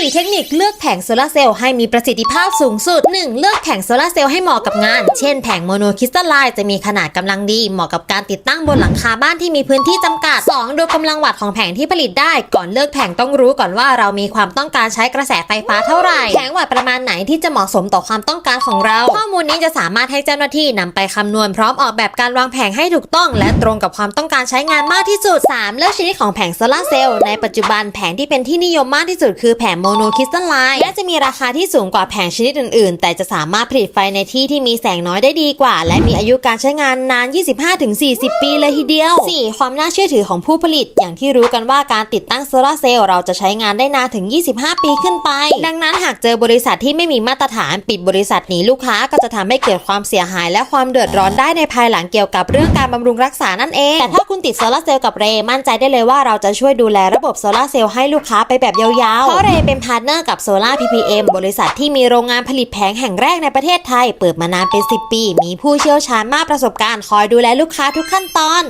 4 เทคนิคเลือกแผงโซลาร์เซลล์ให้มีประสิทธิภาพสูงสุด 1. เลือกแผงโซลาร์เซลล์ให้เหมาะกับงาน เช่นแผงโมโนคริสตัลไลน์จะมีขนาดกำลังดีเหมาะกับการติดตั้งบนหลังคาบ้านที่มีพื้นที่จำกัด 2. ดูกำลังวัตต์ของแผงที่ผลิตได้ ก่อนเลือกแผงต้องรู้ก่อนว่าเรามีความต้องการใช้กระแสไฟฟ้าเท่าไหร่ แผงวัตต์ประมาณไหนที่จะเหมาะสมต่อความต้องการของเรา ข้อมูลนี้จะสามารถให้เจ้าหน้าที่นำไปคำนวณพร้อมออกแบบการวางแผงให้ถูกต้อง และตรงกับความต้องการใช้งานมากที่สุด 3. เลือกชนิดของแผงโซลาร์เซลล์ในปัจจุบันแผงที่เป็นที่นิยมมากที่สุดคือแผงโมโนคริสตัลไลน์และจะมีราคาที่สูงกว่าแผงชนิดอื่นๆ แต่จะสามารถผลิตไฟในที่ที่มีแสงน้อยได้ดีกว่า และมีอายุการใช้งานนาน 25-40 ปีเลยทีเดียว 4. ความน่าเชื่อถือของผู้ผลิต อย่างที่รู้กันว่าการติดตั้งโซลาร์เซลล์เราจะใช้งานได้นานถึง 25 ปีขึ้นไป ดังนั้นหากเจอบริษัทที่ไม่มีมาตรฐานปิดบริษัทหนีลูกค้าก็จะทำให้เกิดความเสียหาย และความเดือดร้อนได้ในภายหลังเกี่ยวกับเรื่องการบำรุงรักษานั่นเอง แต่ถ้าคุณติดโซลาร์เซลล์กับเรมั่นใจได้เลยว่าเราจะช่วยดูแลระบบโซลาร์เซลล์ให้ลูกค้าไปแบบยาวๆ เพราะเรเป็นพาร์ทเนอร์กับโซลาร์ PPM บริษัทที่มีโรงงานผลิตแผงแห่งแรกในประเทศไทย เปิดมานานเป็น 10 ปี มีผู้เชี่ยวชาญมากประสบการณ์ คอยดูแลลูกค้าทุกขั้นตอน